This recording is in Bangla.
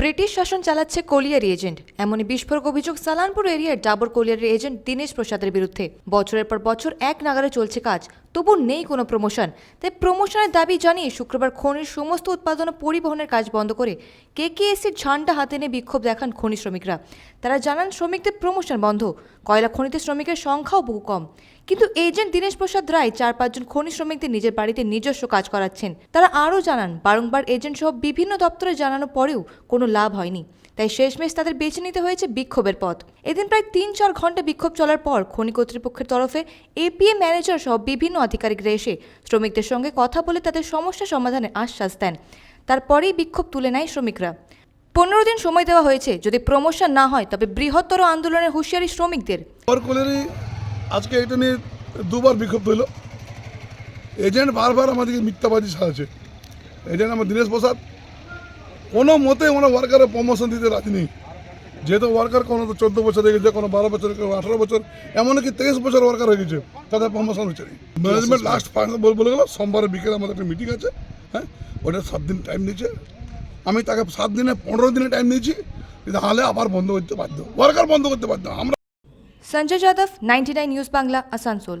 ব্রিটিশ শাসন চালাচ্ছে কোলিয়ারি এজেন্ট। এমনই বিস্ফোরক অভিযোগ সালানপুর এরিয়ার ডাবর কোলিয়ারি এজেন্ট দীনেশ প্রসাদের বিরুদ্ধে। বছরের পর বছর এক নাগারে চলছে কাজ। তবু নেই কোনো প্রমোশন তাই প্রমোশনের দাবি জানিয়ে শুক্রবার খনির সমস্ত উৎপাদন ও পরিবহনের কাজ বন্ধ করে কেকেএসির ঝান্ডা হাতে নিয়ে বিক্ষোভ দেখান খনি শ্রমিকরা। তারা জানান, শ্রমিকদের প্রমোশন বন্ধ। কয়লা খনিতে শ্রমিকের সংখ্যাও বহু কম। কিন্তু এজেন্ট দীনেশ প্রসাদ রায় চার পাঁচজন খনি শ্রমিকদের নিজের বাড়িতে নিজস্ব কাজ করাচ্ছেন। তারা আরও জানান, বারংবার এজেন্ট সহ বিভিন্ন দপ্তরে জানানো পরেও কোনো লাভ হয়নি। তাই শেষমেশ তাদের বেছে নিতে হয়েছে বিক্ষোভের পথ। এদিন প্রায় তিন চার ঘণ্টা বিক্ষোভ চলার পর খনি কর্তৃপক্ষের তরফে এপিএ ম্যানেজার সহ বিভিন্ন আধিকারিকরা এসে শ্রমিকদের সঙ্গে কথা বলে তাদের সমস্যা সমাধানের আশ্বাস দেন। তারপরেই বিক্ষোভ তুলে নেয় শ্রমিকরা। পনেরো দিন সময় দেওয়া হয়েছে। যদি প্রমোশন না হয়, তবে বৃহত্তর আন্দোলনের হুঁশিয়ারি শ্রমিকদের। আজকে এটা নিয়ে দুবার বিক্ষোভ হলো। এজেন্ট বারবার আমাদেরকে মিথ্যাবাদী সাজাচ্ছে এজেন্ট আমার দীনেশ প্রসাদ কোনো মতে ওনার ওয়ার্কারের প্রমোশন দিতে রাজি নেই যেহেতু ওয়ার্কার কোনো তো চোদ্দ বছর হয়ে গেছে কোনো বারো বছর কেউ আঠারো বছর এমনকি তেইশ বছর ওয়ার্কার হয়ে গেছে তাদের প্রমোশন হচ্ছে ম্যানেজমেন্ট লাস্ট ফাইনাল বলে গেলো সোমবারে বিকেলে আমাদের একটা মিটিং আছে হ্যাঁ ওটা সাত দিন টাইম নিচ্ছে আমি তাকে সাত দিনে পনেরো দিনে টাইম নিয়েছি তাহলে আবার বন্ধ করতে বাধ্য। ওয়ার্কার বন্ধ করতে বাধ্য। আমরা Sanjay Yadav ninety nine news Bangla Asansol